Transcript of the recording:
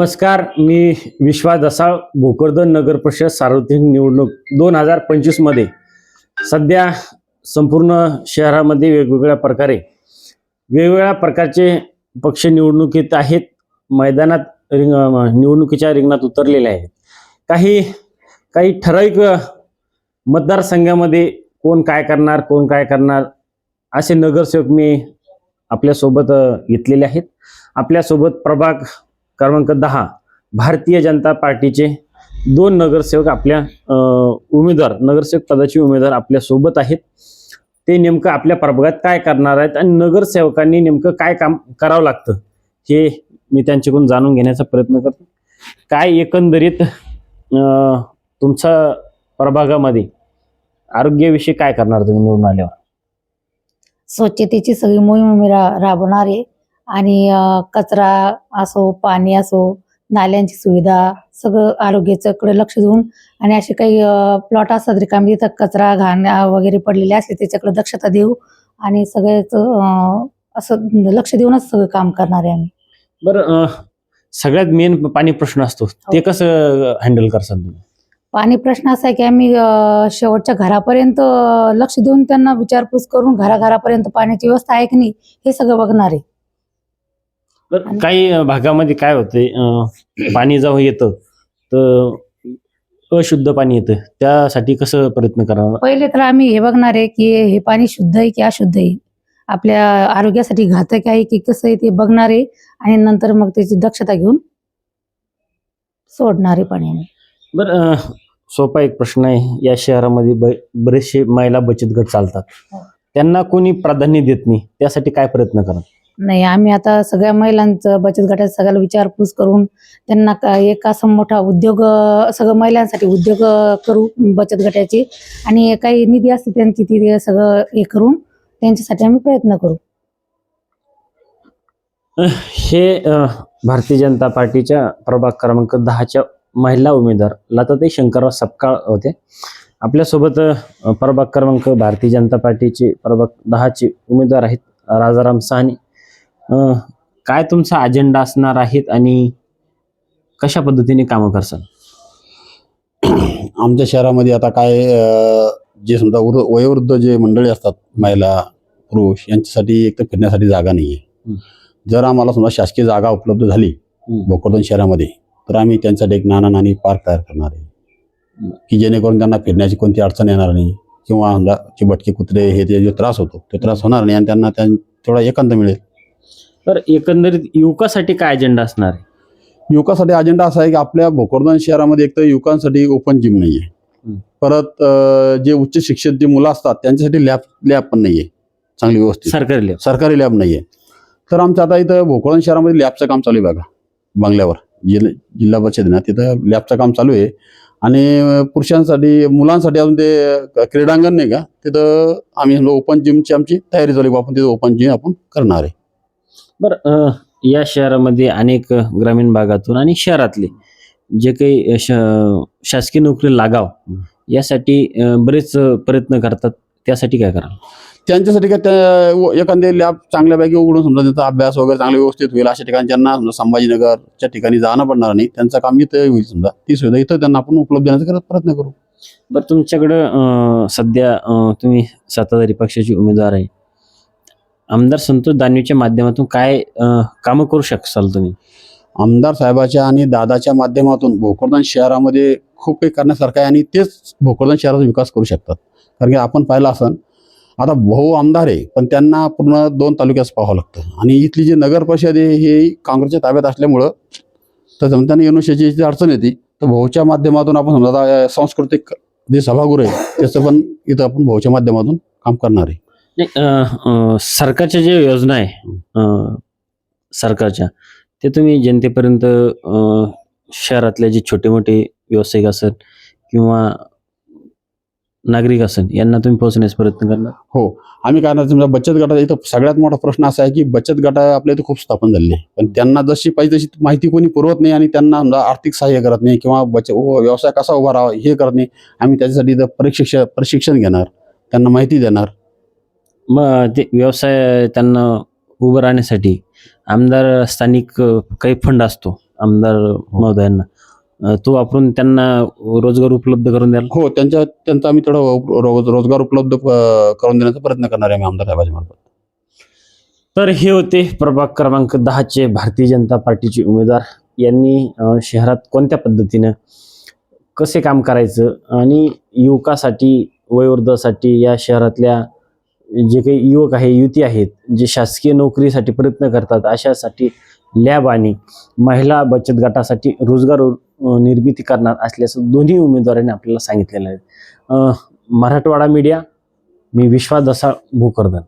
नमस्कार मी विश्वास दसाळ भोकरदन नगर परिषद सार्वत्रिक निवडणूक दोन हजार पंचवीसमध्ये सध्या संपूर्ण शहरामध्ये वेगवेगळ्या प्रकारे वेगवेगळ्या प्रकारचे पक्ष निवडणुकीत आहेत. मैदानात रिंग निवडणुकीच्या रिंगणात उतरलेले आहेत. काही काही ठराविक मतदारसंघामध्ये कोण काय करणार कोण काय करणार असे नगरसेवक मी आपल्यासोबत घेतलेले आहेत. आपल्यासोबत प्रभाग क्रमांक दहा भारतीय जनता पार्टीचे दोन नगरसेवक आपल्या उमेदवार नगरसेवक पदाचे उमेदवार आपल्यासोबत आहेत. ते नेमकं आपल्या प्रभागात काय करणार आहेत आणि नगरसेवकांनी नेमकं काय काम करावं लागतं हे मी त्यांच्याकडून जाणून घेण्याचा प्रयत्न करतो. काय एकंदरीत तुमच्या प्रभागामध्ये आरोग्याविषयी काय करणार तुम्ही निवडून आल्यावर? स्वच्छतेची सगळी मोहीम मी राबवणार आहे. आणि कचरा असो पाणी असो नाल्यांची सुविधा सगळं आरोग्याच्याकडे लक्ष देऊन आणि असे काही प्लॉट असतात रिकामी तिथं कचरा घाण वगैरे पडलेले असले त्याच्याकडे दक्षता देऊ आणि सगळ्याच असं लक्ष देऊनच सगळं काम करणार आहे आम्ही. बरं सगळ्यात मेन पाणी प्रश्न असतो. ते कसं हँडल करसाल तुम्ही? पाणी प्रश्न असा आहे की आम्ही शेवटच्या घरापर्यंत लक्ष देऊन त्यांना विचारपूस करून घराघरापर्यंत पाण्याची व्यवस्था आहे की नाही हे सगळं बघणार आहे. काही भागामध्ये काय होते पाणी जेव्हा येतं तर अशुद्ध पाणी येतं. त्यासाठी कसं प्रयत्न करावा? पहिले तर आम्ही हे बघणार आहे की हे पाणी शुद्ध आहे की अशुद्ध आहे? आपल्या आरोग्यासाठी घातक आहे की कसं आहे ते बघणार आहे आणि नंतर मग त्याची दक्षता घेऊन सोडणार आहे पाणी. बरं सोपा एक प्रश्न आहे. या शहरामध्ये ब- बरेचसे महिला बचत गट चालतात. हो. त्यांना कोणी प्राधान्य देत नाही. त्यासाठी काय प्रयत्न करा नाही आम्ही आता सगळ्या महिलांचं बचत गटात सगळ्याला विचारपूस करून त्यांना का- एक असा मोठा उद्योग सगळं महिलांसाठी उद्योग करू बचत गटाची. आणि काही निधी असते त्यांची ती सगळं हे करून त्यांच्यासाठी आम्ही प्रयत्न करू. हे भारतीय जनता पार्टीच्या प्रभाग क्रमांक दहाच्या महिला उमेदवार लताताई शंकरराव सपकाळ होते. आपल्यासोबत प्रभाग क्रमांक भारतीय जनता पार्टीचे प्रभाग दहाचे उमेदवार आहेत राजाराम साहनी. काय तुमचा अजेंडा असणार आहेत आणि कशा पद्धतीने कामं करसाल आमच्या शहरामध्ये आता काय जे समजा वृ- वयोवृद्ध जे मंडळी असतात महिला पुरुष यांच्यासाठी एक तर फिरण्यासाठी जागा नाही. आहे जर आम्हाला समजा शासकीय जागा उपलब्ध झाली. भोकरदन शहरामध्ये तर आम्ही त्यांच्यासाठी एक नाना नानी पार्क तयार करणार आहे. की जेणेकरून त्यांना फिरण्याची कोणती अडचण येणार नाही किंवा भटके कुत्रे हे ते जो त्रास होतो तो त्रास होणार नाही आणि त्यांना त्यां तेवढा एकांत मिळेल तर एकंदरीत युवकासाठी काय अजेंडा असणार आहे? युवकासाठी अजेंडा असा आहे की आपल्या भोकरदन शहरामध्ये एक तर युवकांसाठी ओपन जिम नाही आहे. परत अ, जे उच्च शिक्षित जी मुलं असतात त्यांच्यासाठी लॅब लॅब पण नाही आहे चांगली व्यवस्थित. सरकारी level. सरकारी लॅब नाही आहे तर आमचं आता इथं भोकरदन शहरामध्ये लॅबचं काम चालू आहे बघा बंगल्यावर. जिल्हा जिल्हा ना तिथं लॅबचं काम चालू आहे. आणि पुरुषांसाठी मुलांसाठी अजून ते क्रीडांगण नाही का तिथं आम्ही ओपन जिमची आमची तयारी चालू आहे. आपण तिथं ओपन जिम आपण करणार आहे. बरं या शहरामध्ये अनेक ग्रामीण भागातून आणि शहरातले जे काही शासकीय नोकरी लागाव. यासाठी बरेच प्रयत्न करतात. त्यासाठी काय कराल? त्यांच्यासाठी काय त्या व- एखादे लॅब चांगल्यापैकी उघडून समजा त्यांचा अभ्यास वगैरे चांगला व्यवस्थित होईल अशा ठिकाणी ज्यांना समजा संभाजीनगरच्या ठिकाणी जाणं पडणार नाही. त्यांचं काम इथं होईल समजा. ती सुविधा इथं त्यांना आपण उपलब्ध देण्याचा प्रयत्न करू. बरं तुमच्याकडं सध्या तुम्ही सत्ताधारी पक्षाचे उमेदवार आहे. आमदार संतोष दानवेच्या माध्यमातून काय कामं करू शकाल तुम्ही? आमदार साहेबाच्या आणि दादाच्या माध्यमातून भोकरदन शहरामध्ये खूप काही करण्यासारखं आहे आणि तेच भोकरदन शहराचा विकास करू शकतात. कारण की आपण पाहिलं असन आता भाऊ आमदार आहे पण त्यांना पूर्ण दोन तालुक्यात पाहावं लागतं. आणि इथली जी नगर परिषद आहे हे काँग्रेसच्या ताब्यात असल्यामुळं तर समजा त्यांना जी अडचण येते तर भाऊच्या माध्यमातून आपण समजा सांस्कृतिक जे सभागृह आहे त्याचं पण इथं आपण भाऊच्या माध्यमातून काम करणार आहे. नाही, सरकारच्या ज्या योजना आहे सरकारच्या ते तुम्ही जनतेपर्यंत शहरातले जे छोटे मोठे व्यावसायिक असत किंवा नागरिक असेल यांना तुम्ही पोहोचण्याचा प्रयत्न करणार? हो. आम्ही काय ना समजा बचत गटाचा इथं सगळ्यात मोठा प्रश्न असा आहे की बचत गट आपल्या इथे खूप स्थापन झालेले पण त्यांना जशी पाहिजे तशी माहिती कोणी पुरवत नाही आणि त्यांना आर्थिक सहाय्य करत नाही किंवा बचत व्यवसाय कसा उभा राहावा हे करत नाही. आम्ही त्याच्यासाठी इथं प्रशिक्षण प्रशिक्षण घेणार त्यांना माहिती देणार. मग ते व्यवसाय त्यांना उभं राहण्यासाठी आमदार स्थानिक काही फंड असतो आमदार महोदयांना. तो वापरून त्यांना रोजगार उपलब्ध करून द्याल? हो त्यांच्या त्यांचा आम्ही थोडं रोज रोजगार उपलब्ध करून देण्याचा प्रयत्न करणार आहे आम्ही आमदार साहेबाच्या मार्फत तर हे होते प्रभाग क्रमांक दहाचे भारतीय जनता पार्टीचे उमेदवार. यांनी शहरात कोणत्या पद्धतीनं कसे काम करायचं आणि युवकासाठी वयोवृद्धासाठी या शहरातल्या जे काही युवक आहे युवती आहेत जे शासकीय नोकरीसाठी प्रयत्न करतात अशासाठी लॅब आणि महिला बचत गटासाठी रोजगार निर्मिती करणार असल्याचं दोन्ही उमेदवारांनी आपल्याला सांगितलेलं आहे. मराठवाडा मीडिया मी विश्वास दसाळ भोकरदन.